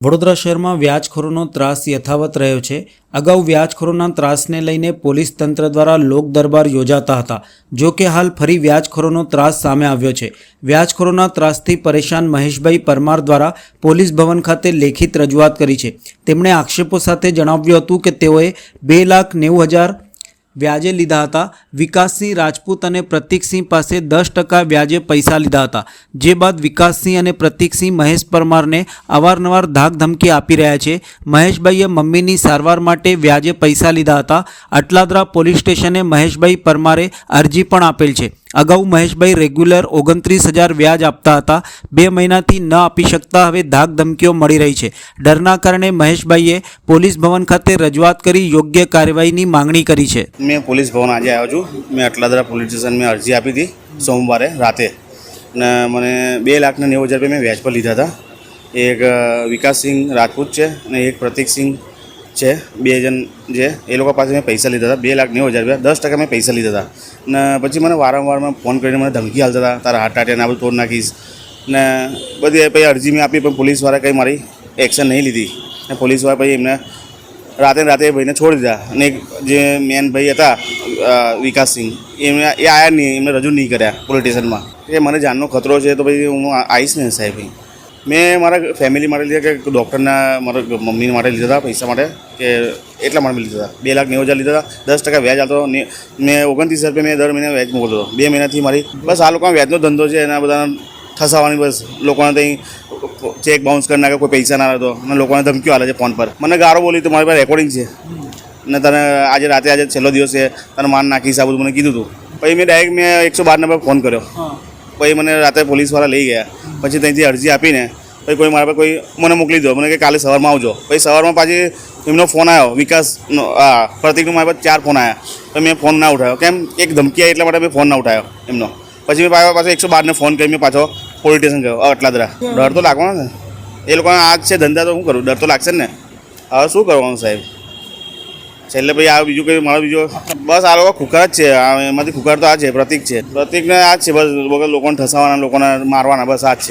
વડોદરા શહેરમાં વ્યાજખોરોનો ત્રાસ યથાવત રહ્યો છે. અગાઉ વ્યાજખોરોના ત્રાસને લઈને પોલીસ તંત્ર દ્વારા લોક દરબાર યોજાતા હતા. જો કે હાલ ફરી વ્યાજખોરોનો ત્રાસ સામે આવ્યો છે. વ્યાજખોરોના ત્રાસથી પરેશાન મહેશભાઈ પરમાર દ્વારા પોલીસ ભવન ખાતે લેખિત રજૂઆત કરી છે. તેમણે આક્ષેપો સાથે જણાવ્યું હતું કે તેઓએ બે લાખ નેવું હજાર વ્યાજે લીધા હતા. વિકાસસિંહ રાજપૂત અને પ્રતિકસિંહ પાસે દસ ટકા વ્યાજે પૈસા લીધા હતા. જે બાદ વિકાસસિંહ અને પ્રતિકસિંહ મહેશ પરમારને અવારનવાર ધાક ધમકી આપી રહ્યા છે. મહેશભાઈએ મમ્મીની સારવાર માટે વ્યાજે પૈસા લીધા હતા. અટલાદરા પોલીસ સ્ટેશને મહેશભાઈ પરમારે અરજી પણ આપેલ છે. અગાઉ મહેશભાઈ રેગ્યુલર ઓગણત્રીસ હજાર વ્યાજ આપતા હતા. બે મહિનાથી ન આપી શકતા હવે ધાક ધમકીઓ મળી રહી છે. ડરના કારણે મહેશભાઈએ પોલીસ ભવન ખાતે રજૂઆત કરી યોગ્ય કાર્યવાહીની માંગણી કરી છે. મેં પોલીસ ભવન આજે આવ્યો છું. મેં અટલાદરા પોલીસ સ્ટેશન મેં અરજી આપી હતી સોમવારે રાતે. ને મને બે લાખને નેવું હજાર રૂપિયા મેં વ્યાજ પર લીધા હતા. એક વિકાસસિંહ રાજપૂત છે અને એક પ્રતિકસિંહ છે, બે જણ જે, એ લોકો પાસે મેં પૈસા લીધા હતા, બે લાખ નેવું હજાર રૂપિયા, દસ ટકા મેં પૈસા લીધા હતા. ને પછી મને વારંવાર ફોન કરીને મને ધમકી હાલતા હતા, તારા હાટ આટે આ બધું તોડ નાખીશ. ને બધી પછી અરજી મેં આપી, પણ પોલીસવાળા કંઈ મારી એક્શન નહીં લીધી. ને પોલીસવાળા પછી એમને રાતે રાતે એ ભાઈને છોડી દીધા. અને જે મેન ભાઈ હતા વિકાસસિંહ એમને એ આયા નહીં, એમને રજૂ નહીં કર્યા પોલીસ સ્ટેશનમાં. એ મને જાનનો ખતરો છે, તો પછી હું આવીશ ને સાહેબ મેં મારા ફેમિલી માટે લીધા કે ડૉક્ટરના મારા મમ્મી માટે લીધા હતા પૈસા માટે, કે એટલા માટે લીધા હતા. બે લાખ નેવું હજાર લીધા હતા. દસ ટકા વ્યાજ આવતો ને, મેં ઓગણત્રીસ હજાર રૂપિયા મેં દર મહિને વ્યાજ મોકલતો હતો. બે મહિનાથી મારી, બસ આ લોકોનો વ્યાજનો ધંધો છે, એના બધા ઠસાવાની બસ. લોકોને ત્યાં ચેક બાઉન્સ કરી નાખે, કોઈ પૈસા ના રહેતો અને લોકોને ધમકીઓ આવે છે ફોન પર. મને ગારો બોલી તો મારી પાસે રેકોર્ડિંગ છે. ને તને આજે રાતે, આજે છેલ્લો દિવસ છે. તને માન નાખીશ આ બધું મને કીધું હતું પછી મેં ડાયરેક્ટ મેં એકસો બાર નંબર ફોન કર્યો. પછી મને રાતે પોલીસવાળા લઈ ગયા. પછી ત્યાંથી અરજી આપીને પછી કોઈ મારા પર કોઈ મને મોકલી દો. મને કે કાલે સવારમાં આવજો. પછી સવારમાં પાછી એમનો ફોન આવ્યો. વિકાસનો હા પ્રતિકનો મારા પાસે ચાર ફોન આવ્યા. તો મેં ફોન ના ઉઠાવ્યો. કેમ? એક ધમકી આવી એટલા માટે મેં ફોન ના ઉઠાવ્યો એમનો. પછી મેં પાછો એકસો બારને ફોન કરી મેં પાછો પોલીસ સ્ટેશન ગયો. અટલાદરા. ડર તો લાગવાનો ને એ લોકોને આ છે ધંધા તો શું કરું? ડર તો લાગશે ને. હવે શું કરવાનું સાહેબ? છેલ્લે ભાઈ આ બીજું કંઈ મારો બીજો બસ આ લોકો ખુખાર જ છે. એમાંથી ખુખાર તો આ છે, પ્રતિક છે. પ્રતિકને આ જ છે, બસ લોકોને ઠસાવાના, લોકોને મારવાના, બસ આ જ છે.